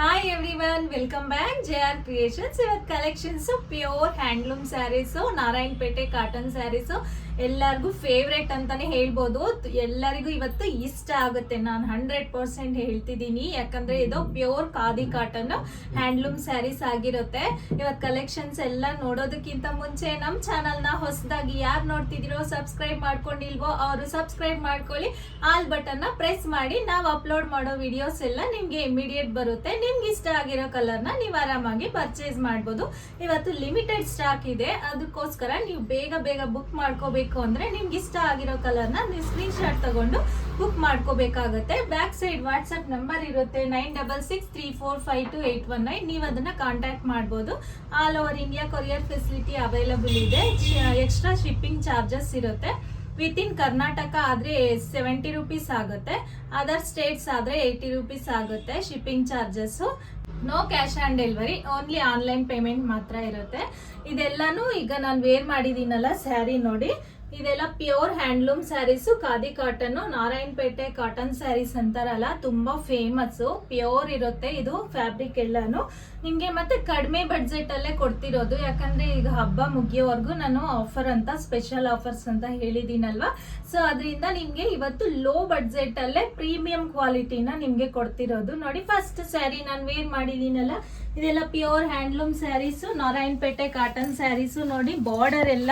Hi everyone welcome back J R creations ಇವತ್ತು collections pure handloom saris Narayanpet cotton saris ಎಲ್ಲರಿಗೂ favourite ಅಂತಾನೆ ಹೇಳ್ಬೋದು. ಎಲ್ಲರಿಗೂ ಇವತ್ತು ಇಷ್ಟ ಆಗುತ್ತೆ. ನಾನು ಹಂಡ್ರೆಡ್ ಪರ್ಸೆಂಟ್ ಹೇಳ್ತಿದ್ದೀನಿ. ಯಾಕಂದ್ರೆ ಇದು pure khadi cotton handloom saris ಆಗಿರುತ್ತೆ. ಇವತ್ತು ಕಲೆಕ್ಷನ್ಸ್ ಎಲ್ಲ ನೋಡೋದಕ್ಕಿಂತ ಮುಂಚೆ ನಮ್ಮ ಚಾನಲ್ನ ಹೊಸದಾಗಿ ಯಾರು ನೋಡ್ತಿದ್ದೀರೋ ಸಬ್ಸ್ಕ್ರೈಬ್ ಮಾಡ್ಕೊಂಡಿಲ್ವೋ ಅವರು ಸಬ್ಸ್ಕ್ರೈಬ್ ಮಾಡ್ಕೊಳ್ಳಿ. ಆಲ್ ಬಟನ್ನ ಪ್ರೆಸ್ ಮಾಡಿ. ನಾವು ಅಪ್ಲೋಡ್ ಮಾಡೋ ವಿಡಿಯೋಸ್ ಎಲ್ಲ ನಿಮಗೆ ಇಮಿಡಿಯೇಟ್ ಬರುತ್ತೆ. ನಿಮ್ಗೆ ಇಷ್ಟ ಆಗಿರೋ ಕಲರ್ನ ನೀವು ಆರಾಮಾಗಿ ಪರ್ಚೇಸ್ ಮಾಡ್ಬೋದು. ಇವತ್ತು ಲಿಮಿಟೆಡ್ ಸ್ಟಾಕ್ ಇದೆ. ಅದಕ್ಕೋಸ್ಕರ ನೀವು ಬೇಗ ಬೇಗ ಬುಕ್ ಮಾಡ್ಕೋಬೇಕು. ಅಂದ್ರೆ ನಿಮ್ಗೆ ಇಷ್ಟ ಆಗಿರೋ ಕಲರ್ನ ನೀವು ಸ್ಕ್ರೀನ್ ಶಾಟ್ ತಗೊಂಡು ಬುಕ್ ಮಾಡ್ಕೋಬೇಕಾಗತ್ತೆ. ಬ್ಯಾಕ್ ಸೈಡ್ ವಾಟ್ಸ್ಆಪ್ ನಂಬರ್ ಇರುತ್ತೆ nine double six three four five two eight one nine ನೀವು ಅದನ್ನ ಕಾಂಟ್ಯಾಕ್ಟ್ ಮಾಡ್ಬೋದು. All over India courier facility available ಇದೆ. ಎಕ್ಸ್ಟ್ರಾ ಶಿಪ್ಪಿಂಗ್ ಚಾರ್ಜಸ್ ಇರುತ್ತೆ. ವಿತ್ ಇನ್ ಕರ್ನಾಟಕ ಆದ್ರೆ ಸೆವೆಂಟಿ ರುಪೀಸ್ ಆಗುತ್ತೆ. ಅದರ್ ಸ್ಟೇಟ್ಸ್ ಆದ್ರೆ ಏಯ್ಟಿ ರುಪೀಸ್ ಆಗುತ್ತೆ shipping charges no cash on delivery only online payment ಮಾತ್ರ ಇರುತ್ತೆ. ಇದೆಲ್ಲನೂ ಈಗ ನಾನು ವೇರ್ ಮಾಡಿದ್ದೀನಲ್ಲ ಸ್ಯಾರಿ ನೋಡಿ. ಇದೆಲ್ಲ pure handloom saris khadi cotton Narayanpet cotton saris ಅಂತಾರಲ್ಲ, ತುಂಬಾ ಫೇಮಸ್ ಪ್ಯೂರ್ ಇರುತ್ತೆ ಇದು ಫ್ಯಾಬ್ರಿಕ್ ಎಲ್ಲಾನು. ನಿಮಗೆ ಮತ್ತೆ ಕಡಿಮೆ ಬಡ್ಜೆಟ್ ಅಲ್ಲೇ ಕೊಡ್ತಿರೋದು. ಯಾಕಂದ್ರೆ ಈಗ ಹಬ್ಬ ಮುಗಿಯೋವರೆಗೂ ನಾನು ಆಫರ್ ಅಂತ ಸ್ಪೆಷಲ್ ಆಫರ್ಸ್ ಅಂತ ಹೇಳಿದೀನಲ್ವಾ ಸೊ ಅದರಿಂದ ನಿಮಗೆ ಇವತ್ತು ಲೋ ಬಡ್ಜೆಟ್ ಅಲ್ಲೇ ಪ್ರೀಮಿಯಂ ಕ್ವಾಲಿಟಿನ ನಿಮಗೆ ಕೊಡ್ತಿರೋದು. ನೋಡಿ ಫಸ್ಟ್ ಸ್ಯಾರಿ ನಾನು ವೇರ್ ಮಾಡಿದ್ದೀನಲ್ಲ, ಇದೆಲ್ಲ pure handloom saris Narayanpet cotton saris ನೋಡಿ ಬಾರ್ಡರ್ ಎಲ್ಲ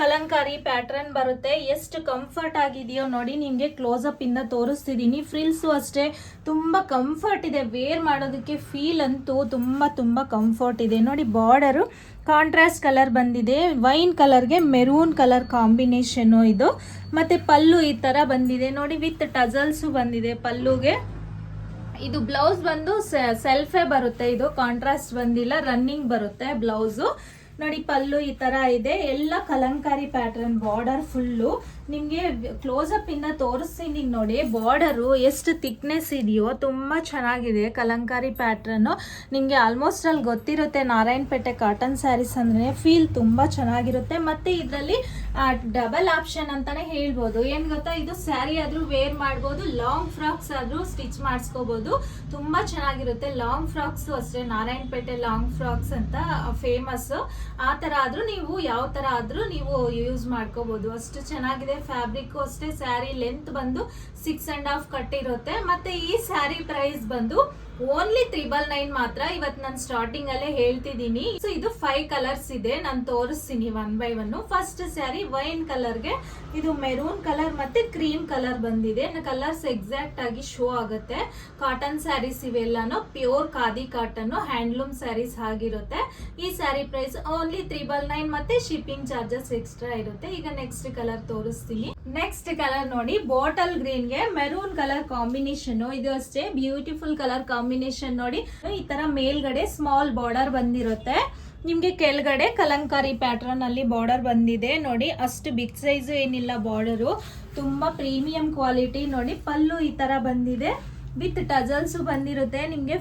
ಕಲಂಕಾರಿ ಪ್ಯಾಟ್ರನ್ ಬರುತ್ತೆ. ಎಷ್ಟು ಕಂಫರ್ಟ್ ಆಗಿದೆಯೋ ನೋಡಿ ನಿಮಗೆ ಕ್ಲೋಸ್ ಇಂದ ತೋರಿಸ್ತಿದ್ದೀನಿ ಫ್ರಿಲ್ಸು ಅಷ್ಟೇ. ತುಂಬ ಕಂಫರ್ಟ್ ಇದೆ. ವೇರ್ ಮಾಡೋದಕ್ಕೆ ಫೀಲ್ ಅಂತೂ ತುಂಬ ತುಂಬ ಕಂಫರ್ಟ್ ಇದೆ. ನೋಡಿ ಬಾರ್ಡರು ಕಾಂಟ್ರಾಸ್ಟ್ ಕಲರ್ ಬಂದಿದೆ. ವೈನ್ ಕಲರ್ಗೆ ಮೆರೂನ್ ಕಲರ್ ಕಾಂಬಿನೇಷನ್ನು ಇದು. ಮತ್ತು ಪಲ್ಲು ಈ ಥರ ಬಂದಿದೆ. ನೋಡಿ ವಿತ್ ಟಜಲ್ಸು ಬಂದಿದೆ ಪಲ್ಲುಗೆ. ಇದು ಬ್ಲೌಸ್ ಬಂದು ಸೆಲ್ಫೇ ಬರುತ್ತೆ. ಇದು ಕಾಂಟ್ರಾಸ್ಟ್ ಬಂದಿಲ್ಲ. ರನ್ನಿಂಗ್ ಬರುತ್ತೆ ಬ್ಲೌಸು ನೋಡಿ, ಪಲ್ಲು ಈ ತರ ಇದೆ. ಎಲ್ಲ ಕಲಂಕಾರಿ ಪ್ಯಾಟರ್ನ್ ಬಾರ್ಡರ್ ಫುಲ್ಲು ನಿಮಗೆ ಕ್ಲೋಸ್ ಅಪ್ ಇಂದ ತೋರಿಸ್ತೀನಿ ನೋಡಿ ಬಾರ್ಡರು ಎಷ್ಟು ಥಿಕ್ನೆಸ್ ಇದೆಯೋ ತುಂಬ ಚೆನ್ನಾಗಿದೆ ಕಲಂಕಾರಿ ಪ್ಯಾಟ್ರನ್ನು ನಿಮಗೆ ಆಲ್ಮೋಸ್ಟ್ ಅಲ್ಲಿ ಗೊತ್ತಿರುತ್ತೆ ನಾರಾಯಣಪೇಟೆ ಕಾಟನ್ ಸ್ಯಾರೀಸ್ ಅಂದರೆ ಫೀಲ್ ತುಂಬ ಚೆನ್ನಾಗಿರುತ್ತೆ. ಮತ್ತು ಇದರಲ್ಲಿ ಡಬಲ್ ಆಪ್ಷನ್ ಅಂತಾನೆ ಹೇಳ್ಬೋದು. ಏನು ಗೊತ್ತಾ? ಇದು ಸ್ಯಾರಿ ಆದರೂ ವೇರ್ ಮಾಡ್ಬೋದು ಲಾಂಗ್ ಫ್ರಾಕ್ಸ್ ಆದರೂ ಸ್ಟಿಚ್ ಮಾಡಿಸ್ಕೋಬೋದು. ತುಂಬ ಚೆನ್ನಾಗಿರುತ್ತೆ. ಲಾಂಗ್ ಫ್ರಾಕ್ಸು ಅಷ್ಟೇ, ನಾರಾಯಣಪೇಟೆ ಲಾಂಗ್ ಫ್ರಾಕ್ಸ್ ಅಂತ ಫೇಮಸ್ ಆ ಥರ ಆದರೂ ನೀವು ಯಾವ ಥರ ಆದರೂ ನೀವು ಯೂಸ್ ಮಾಡ್ಕೋಬೋದು. ಅಷ್ಟು ಚೆನ್ನಾಗಿದೆ ಫ್ಯಾಬ್ರಿಕ್ ಅಷ್ಟೇ ಸ್ಯಾರಿ ಲೆಂತ್ ಬಂದು ಸಿಕ್ಸ್ ಅಂಡ್ ಹಾಫ್ ಕಟ್ ಇರುತ್ತೆ ಮತ್ತೆ ಈ ಸ್ಯಾರಿ ಪ್ರೈಸ್ ಬಂದು ಓನ್ಲಿ ತ್ರಿಬಲ್ ನೈನ್ ಮಾತ್ರ ಇವತ್ ನಾನು ಸ್ಟಾರ್ಟಿಂಗ್ ಅಲ್ಲೇ ಹೇಳ್ತಿದ್ದೀನಿ. ಸೊ ಇದು ಫೈವ್ ಕಲರ್ಸ್ ಇದೆ. ನಾನು ತೋರಿಸ್ತೀನಿ one by one first sari wine ಕಲರ್ಗೆ ಇದು ಮೆರೂನ್ ಕಲರ್ ಮತ್ತೆ ಕ್ರೀಮ್ ಕಲರ್ ಬಂದಿದೆ. ಕಲರ್ಸ್ ಎಕ್ಸಾಕ್ಟ್ ಆಗಿ ಶೋ ಆಗುತ್ತೆ. Cotton saris ಇವೆಲ್ಲಾನು pure khadi cotton handloom saris ಆಗಿರುತ್ತೆ. ಈ sari price only triple nine ಮತ್ತೆ ಶಿಪ್ಪಿಂಗ್ ಚಾರ್ಜಸ್ ಎಕ್ಸ್ಟ್ರಾ ಇರುತ್ತೆ. ಈಗ ನೆಕ್ಸ್ಟ್ ಕಲರ್ ತೋರಿಸ್ತೀನಿ. ನೆಕ್ಸ್ಟ್ ಕಲರ್ ನೋಡಿ ಬಾಟಲ್ ಗ್ರೀನ್ಗೆ ಮೆರೂನ್ ಕಲರ್ ಕಾಂಬಿನೇಷನ್ ಇದು ಅಷ್ಟೇ ಬ್ಯೂಟಿಫುಲ್ ಕಲರ್ ಕಾಂಬಿನೇಷನ್ ನೋಡಿ. ಈ ತರ ಮೇಲ್ಗಡೆ ಸ್ಮಾಲ್ ಬಾರ್ಡರ್ ಬಂದಿರುತ್ತೆ. ನಿಮ್ಗೆ ಕೆಳಗಡೆ ಕಲಂಕಾರಿ ಪ್ಯಾಟರ್ನ್ ಅಲ್ಲಿ ಬಾರ್ಡರ್ ಬಂದಿದೆ ನೋಡಿ. ಅಷ್ಟು ಬಿಗ್ ಸೈಜ್ ಏನಿಲ್ಲ ಬಾರ್ಡರು ತುಂಬಾ ಪ್ರೀಮಿಯಂ ಕ್ವಾಲಿಟಿ ನೋಡಿ, ಪಲ್ಲು ಈ ತರ ಬಂದಿದೆ. ವಿತ್ ಟಜಲ್ಸ್ ಬಂದಿರುತ್ತೆ. ನಿಮಗೆ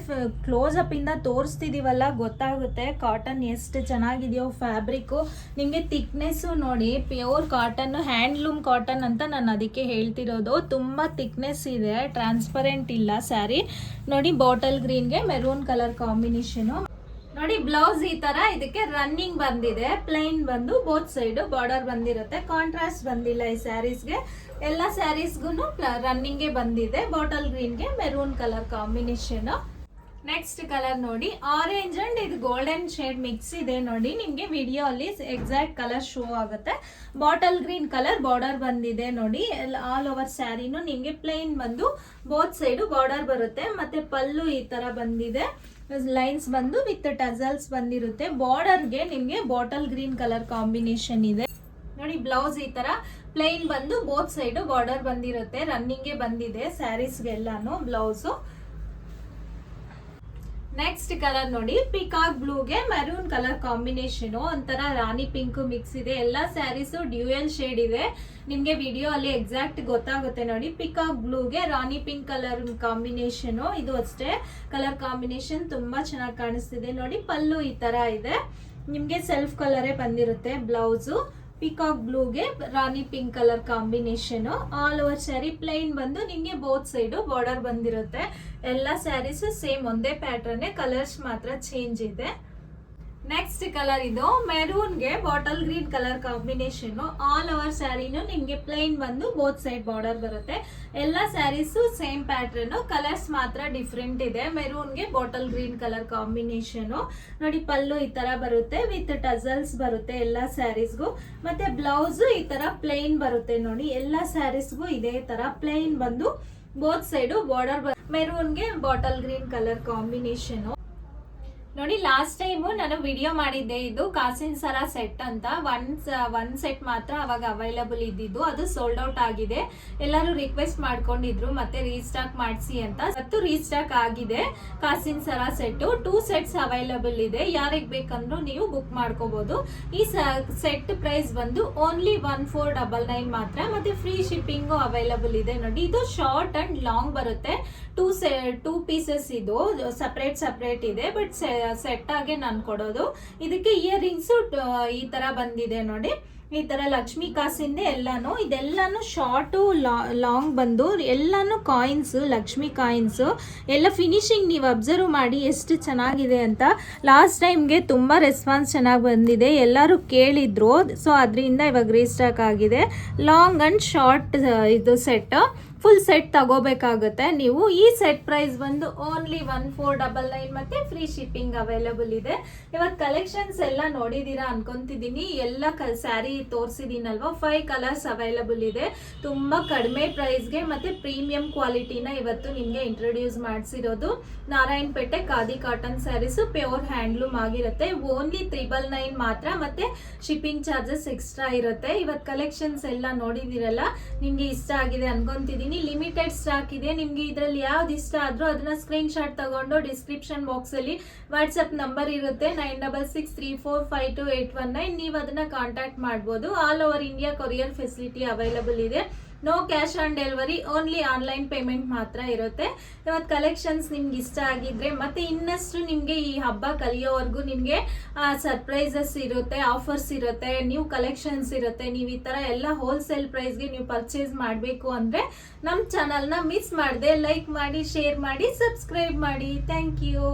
ಇಂದ ತೋರಿಸ್ತಿದೀವಲ್ಲ, ಗೊತ್ತಾಗುತ್ತೆ. ಕಾಟನ್ ಎಷ್ಟು ಚೆನ್ನಾಗಿದೆಯೋ ಫ್ಯಾಬ್ರಿಕ್ಕು ನಿಮಗೆ ಥಿಕ್ನೆಸ್ಸು ನೋಡಿ ಪ್ಯೂರ್ ಕಾಟನ್ನು ಹ್ಯಾಂಡ್ಲೂಮ್ ಕಾಟನ್ ಅಂತ ನಾನು ಅದಕ್ಕೆ ಹೇಳ್ತಿರೋದು. ತುಂಬ ಥಿಕ್ನೆಸ್ ಇದೆ ಟ್ರಾನ್ಸ್ಪರೆಂಟ್ ಇಲ್ಲ ಸ್ಯಾರಿ. ನೋಡಿ ಬಾಟಲ್ ಗ್ರೀನ್ಗೆ ಮೆರೂನ್ ಕಲರ್ ಕಾಂಬಿನೇಷನು ನೋಡಿ ಬ್ಲೌಸ್ ಈ ತರ ಇದಕ್ಕೆ ರನ್ನಿಂಗ್ ಬಂದಿದೆ. ಪ್ಲೈನ್ ಬಂದು ಬೋತ್ ಸೈಡ್ ಬಾರ್ಡರ್ ಬಂದಿರುತ್ತೆ. ಕಾಂಟ್ರಾಸ್ಟ್ ಬಂದಿಲ್ಲ ಈ ಸ್ಯಾರೀಸ್ಗೆ ಎಲ್ಲ ಸ್ಯಾರೀಸ್ಗೂ ರನ್ನಿಂಗ್ ಬಂದಿದೆ. Bottle ಗ್ರೀನ್ಗೆ maroon colour combination next colour ನೋಡಿ ಆರೆಂಜ್ ಅಂಡ್ ಇದು ಗೋಲ್ಡನ್ ಶೇಡ್ ಮಿಕ್ಸ್ ಇದೆ ನೋಡಿ. ನಿಮ್ಗೆ ವಿಡಿಯೋ ಅಲ್ಲಿ ಎಕ್ಸಾಕ್ಟ್ ಕಲರ್ ಶೋ ಆಗುತ್ತೆ. ಬಾಟಲ್ ಗ್ರೀನ್ ಕಲರ್ ಬಾರ್ಡರ್ ಬಂದಿದೆ ನೋಡಿ. ಆಲ್ ಓವರ್ ಸ್ಯಾರಿನೂ ನಿಮ್ಗೆ ಪ್ಲೈನ್ ಬಂದು ಬೋತ್ ಸೈಡು ಬಾರ್ಡರ್ ಬರುತ್ತೆ. ಮತ್ತೆ ಪಲ್ಲು ಈ ತರ ಬಂದಿದೆ. ಲೈನ್ಸ್ ಬಂದು ವಿತ್ ಟಜಲ್ಸ್ ಬಂದಿರುತ್ತೆ. ಬಾರ್ಡರ್ಗೆ ನಿಮಗೆ ಬಾಟಲ್ ಗ್ರೀನ್ ಕಲರ್ ಕಾಂಬಿನೇಷನ್ ಇದೆ. ನೋಡಿ ಬ್ಲೌಸ್ ಈ ತರ ಪ್ಲೈನ್ ಬಂದು ಬೋತ್ ಸೈಡು ಬಾರ್ಡರ್ ಬಂದಿರುತ್ತೆ. ರನ್ನಿಂಗ್ಗೆ ಬಂದಿದೆ ಸ್ಯಾರೀಸ್ಗೆಲ್ಲಾನು ಬ್ಲೌಸು ನೆಕ್ಸ್ಟ್ ಕಲರ್ ನೋಡಿ ಪಿಕಾಕ್ ಬ್ಲೂಗೆ ಮೆರೂನ್ ಕಲರ್ ಕಾಂಬಿನೇಷನ್ ಒಂಥರ ರಾಣಿ ಪಿಂಕ್ ಮಿಕ್ಸ್ ಇದೆ. ಎಲ್ಲ ಸ್ಯಾರೀಸ್ ಡ್ಯೂಯಲ್ ಶೇಡ್ ಇದೆ. ನಿಮ್ಗೆ ವಿಡಿಯೋ ಅಲ್ಲಿ ಎಕ್ಸಾಕ್ಟ್ ಗೊತ್ತಾಗುತ್ತೆ ನೋಡಿ. ಪಿಕಾಕ್ ಬ್ಲೂಗೆ ರಾಣಿ ಪಿಂಕ್ ಕಲರ್ ಕಾಂಬಿನೇಷನ್ ಇದು ಅಷ್ಟೇ. ಕಲರ್ ಕಾಂಬಿನೇಷನ್ ತುಂಬಾ ಚೆನ್ನಾಗಿ ಕಾಣಿಸ್ತಿದೆ ನೋಡಿ. ಪಲ್ಲು ಈ ತರ ಇದೆ. ನಿಮ್ಗೆ ಸೆಲ್ಫ್ ಕಲರೇ ಬಂದಿರುತ್ತೆ ಬ್ಲೌಸು ಪಿಕಾಕ್ ಬ್ಲೂಗೆ ರಾಣಿ pink colour combination all over sari plain ಬಂದು ನಿಮಗೆ ಬೋತ್ ಸೈಡು ಬಾರ್ಡರ್ ಬಂದಿರುತ್ತೆ. ಎಲ್ಲ ಸ್ಯಾರೀಸ್ ಸೇಮ್ ಒಂದೇ ಪ್ಯಾಟರ್ನ್ ಕಲರ್ಸ್ ಮಾತ್ರ ಚೇಂಜ್ ಇದೆ. ನೆಕ್ಸ್ಟ್ ಕಲರ್ ಇದು ಮೆರೂನ್ಗೆ bottle green colour combination all over ಸ್ಯಾರಿನು ನಿಮಗೆ ಪ್ಲೈನ್ ಬಂದು ಬೋತ್ ಸೈಡ್ ಬಾರ್ಡರ್ ಬರುತ್ತೆ. ಎಲ್ಲ ಸ್ಯಾರೀಸು ಸೇಮ್ ಪ್ಯಾಟರ್ನ್ ಕಲರ್ಸ್ ಮಾತ್ರ ಡಿಫ್ರೆಂಟ್ ಇದೆ. ಮೆರೂನ್ಗೆ ಬಾಟಲ್ ಗ್ರೀನ್ ಕಲರ್ ಕಾಂಬಿನೇಷನ್ ನೋಡಿ ಪಲ್ಲು ಈ ತರ ಬರುತ್ತೆ. ವಿತ್ ಟಸಲ್ಸ್ ಬರುತ್ತೆ ಎಲ್ಲ ಸ್ಯಾರೀಸ್ಗೂ ಮತ್ತೆ ಬ್ಲೌಸ್ ಈ ತರ ಪ್ಲೈನ್ ಬರುತ್ತೆ ನೋಡಿ. ಎಲ್ಲ ಸ್ಯಾರೀಸ್ಗೂ ಇದೇ ತರ ಪ್ಲೈನ್ ಬಂದು ಬೋತ್ ಸೈಡು ಬಾರ್ಡರ್ ಮೆರೂನ್ಗೆ ಬಾಟಲ್ ಗ್ರೀನ್ ಕಲರ್ ಕಾಂಬಿನೇಷನ್ ನೋಡಿ ಲಾಸ್ಟ್ ಟೈಮು ನಾನು ವಿಡಿಯೋ ಮಾಡಿದ್ದೆ ಇದು ಕಾಸಿನ್ ಸರ ಸೆಟ್ ಅಂತ. ಒನ್ ಒನ್ ಸೆಟ್ ಮಾತ್ರ ಅವಾಗ ಅವೈಲಬಲ್ ಇದ್ದಿದ್ದು. ಅದು ಸೋಲ್ಡ್ ಔಟ್ ಆಗಿದೆ. ಎಲ್ಲರೂ ರಿಕ್ವೆಸ್ಟ್ ಮಾಡ್ಕೊಂಡಿದ್ರು, ಮತ್ತೆ ರೀಸ್ಟಾಕ್ ಮಾಡಿಸಿ ಅಂತ. ಮತ್ತು ರೀಸ್ಟಾಕ್ ಆಗಿದೆ ಕಾಸಿನ್ ಸರ ಸೆಟ್ ಟೂ ಸೆಟ್ಸ್ ಅವೈಲಬಲ್ ಇದೆ. ಯಾರಿಗೆ ಬೇಕಂದ್ರೂ ನೀವು ಬುಕ್ ಮಾಡ್ಕೋಬಹುದು ಈ ಸೆಟ್ ಪ್ರೈಸ್ ಬಂದು only one four double nine ಮಾತ್ರ. ಮತ್ತೆ ಫ್ರೀ ಶಿಪ್ಪಿಂಗು ಅವೈಲಬಲ್ ಇದೆ. ನೋಡಿ, ಇದು ಶಾರ್ಟ್ ಅಂಡ್ ಲಾಂಗ್ ಬರುತ್ತೆ. ಟೂ ಸೆ ಟೂ ಪೀಸಸ್ ಇದು. ಸಪ್ರೇಟ್ ಸಪ್ರೇಟ್ ಇದೆ. ಬಟ್ ಸೆಟ್ ಆಗಿ ನಾನು ಕೊಡೋದು. ಇದಕ್ಕೆ ಇಯರ್ ರಿಂಗ್ಸ್ ಈ ತರ ಬಂದಿದೆ ನೋಡಿ. ಈ ತರ ಲಕ್ಷ್ಮಿ ಕಾಸಿಂದೆ ಎಲ್ಲಾನು, ಇದೆಲ್ಲಾನು ಶಾರ್ಟು ಲಾಂಗ್ ಬಂದು, ಎಲ್ಲಾನು ಕಾಯಿನ್ಸು ಲಕ್ಷ್ಮಿ ಕಾಯಿನ್ಸು ಎಲ್ಲ ಫಿನಿಶಿಂಗ್ ನೀವು ಅಬ್ಸರ್ವ್ ಮಾಡಿ ಎಷ್ಟು ಚೆನ್ನಾಗಿದೆ ಅಂತ. ಲಾಸ್ಟ್ ಟೈಮ್ಗೆ ತುಂಬ ರೆಸ್ಪಾನ್ಸ್ ಚೆನ್ನಾಗಿ ಬಂದಿದೆ. ಎಲ್ಲರೂ ಕೇಳಿದ್ರು. ಸೊ ಅದರಿಂದ ಇವಾಗ ರೀಸ್ಟಾಕ್ ಆಗಿದೆ. ಲಾಂಗ್ ಆ್ಯಂಡ್ ಶಾರ್ಟ್ ಇದು ಸೆಟ್ ಫುಲ್ ಸೆಟ್ ತಗೋಬೇಕಾಗುತ್ತೆ. ನೀವು ಈ ಸೆಟ್ ಪ್ರೈಸ್ ಬಂದು only one four double nine ಮತ್ತೆ ಫ್ರೀ ಶಿಪ್ಪಿಂಗ್ ಅವೈಲಬಲ್ ಇದೆ. ಇವತ್ತು ಕಲೆಕ್ಷನ್ಸ್ ಎಲ್ಲ ನೋಡಿದೀರಾ ಅನ್ಕೊಂತಿದ್ದೀನಿ. ಎಲ್ಲ ಕ ಸ್ಯಾರಿ ತೋರಿಸಿದ್ದೀನಲ್ವಾ? ಫೈವ್ ಕಲರ್ಸ್ ಅವೈಲಬಲ್ ಇದೆ. ತುಂಬ ಕಡಿಮೆ ಪ್ರೈಸ್ಗೆ ಮತ್ತೆ ಪ್ರೀಮಿಯಂ ಕ್ವಾಲಿಟಿನ ಇವತ್ತು ನಿಮಗೆ introduce ಮಾಡಿಸಿರೋದು. Narayanpet khadi cotton saris pure handloom ಆಗಿರುತ್ತೆ. ಓನ್ಲಿ ತ್ರಿಬಲ್ ನೈನ್ ಮಾತ್ರ ಮತ್ತೆ ಶಿಪ್ಪಿಂಗ್ ಚಾರ್ಜಸ್ ಎಕ್ಸ್ಟ್ರಾ ಇರುತ್ತೆ. ಇವತ್ತು ಕಲೆಕ್ಷನ್ಸ್ ಎಲ್ಲ ನೋಡಿದಿರಲ್ಲ ನಿಮಗೆ ಇಷ್ಟ ಆಗಿದೆ ಅನ್ಕೊಂತಿದ್ದೀನಿ. ಲಿಮಿಟೆಡ್ ಸ್ಟಾಕ್ ಇದೆ. ನಿಮಗೆ ಇದರಲ್ಲಿ ಯಾವ್ದು ಇಷ್ಟ ಆದ್ರೂ ಅದನ್ನ ಸ್ಕ್ರೀನ್ ಶಾಟ್ ತಗೊಂಡು ಡಿಸ್ಕ್ರಿಪ್ಷನ್ ಬಾಕ್ಸ್ ಅಲ್ಲಿ ವಾಟ್ಸ್ಆಪ್ ನಂಬರ್ ಇರುತ್ತೆ. Nine double six three four five two eight one nine ನೀವು ಅದನ್ನ ಕಾಂಟ್ಯಾಕ್ಟ್ ಮಾಡ್ಬೋದು. All over India courier facility available ಇದೆ. No cash on delivery only online payment ಮಾತ್ರ ಇರುತ್ತೆ. ಇವತ್ತು ಕಲೆಕ್ಷನ್ಸ್ ನಿಮ್ಗೆ ಇಷ್ಟ ಆಗಿದ್ರೆ ಮತ್ತೆ ಇನ್ನಷ್ಟು ನಿಮಗೆ ಈ ಹಬ್ಬ ಕಲಿಯೋವರೆಗೂ ನಿಮಗೆ ಸರ್ಪ್ರೈಸಸ್ ಇರುತ್ತೆ ಆಫರ್ಸ್ ಇರುತ್ತೆ ನ್ಯೂ ಕಲೆಕ್ಷನ್ಸ್ ಇರುತ್ತೆ. ನೀವು ಈ ಥರ ಎಲ್ಲ ಹೋಲ್ಸೇಲ್ ಪ್ರೈಸ್ಗೆ ನೀವು ಪರ್ಚೇಸ್ ಮಾಡಬೇಕು ಅಂದರೆ ನಮ್ಮ ಚಾನಲ್ನ ಮಿಸ್ ಮಾಡದೆ ಲೈಕ್ ಮಾಡಿ ಶೇರ್ ಮಾಡಿ ಸಬ್ಸ್ಕ್ರೈಬ್ ಮಾಡಿ. Thank you